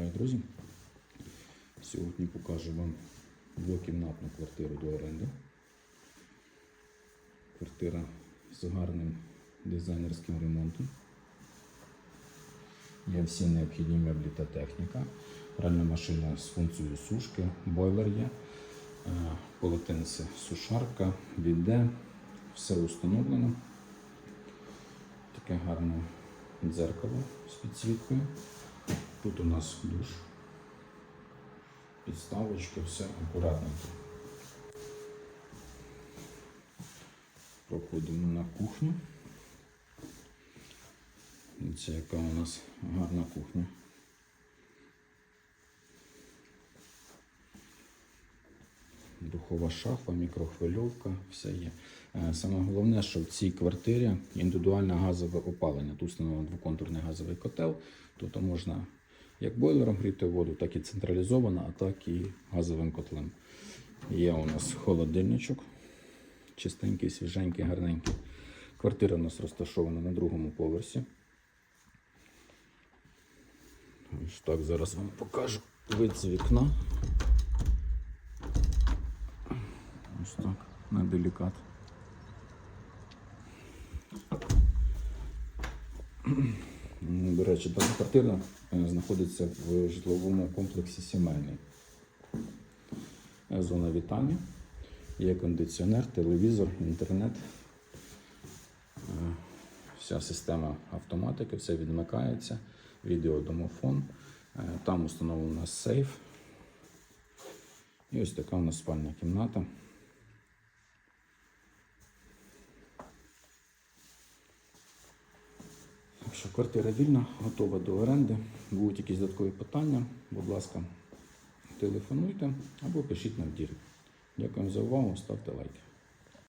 Вітаю, друзі! Сьогодні покажу вам двокімнатну квартиру до оренди. Квартира з гарним дизайнерським ремонтом. Є всі необхідні меблі та техніка. Пральна машина з функцією сушки, бойлер є, е, полотенце сушарка, біде, все установлено. Таке гарне дзеркало з підсвіткою. Тут у нас душ, підставочки, все акуратненько. Проходимо на кухню. Це яка у нас гарна кухня. Духова шафа, мікрохвильовка, все є. Е, Саме головне, що в цій квартирі індивідуальне газове опалення. Тут встановлено двоконтурний газовий котел. Тут можна як бойлером гріти воду, так і централізовано, а так і газовим котлем. Є у нас холодильничок, чистенький, свіженький, гарненький. Квартира у нас розташована на другому поверсі. Ось так зараз вам покажу вид з вікна. Ось так, на делікат. М, До речі, дана квартира е, знаходиться в житловому комплексі сімейний. Зона вітання. Є кондиціонер, телевізор, інтернет. Е, Вся система автоматики, все відмикається, відеодомофон. Е, Там установлений у нас сейф. І ось така у нас спальня кімната. Так що квартира вільна, готова до оренди. Будуть якісь додаткові питання, будь ласка, телефонуйте або пишіть нам в дірект. Дякую за увагу, ставте лайки.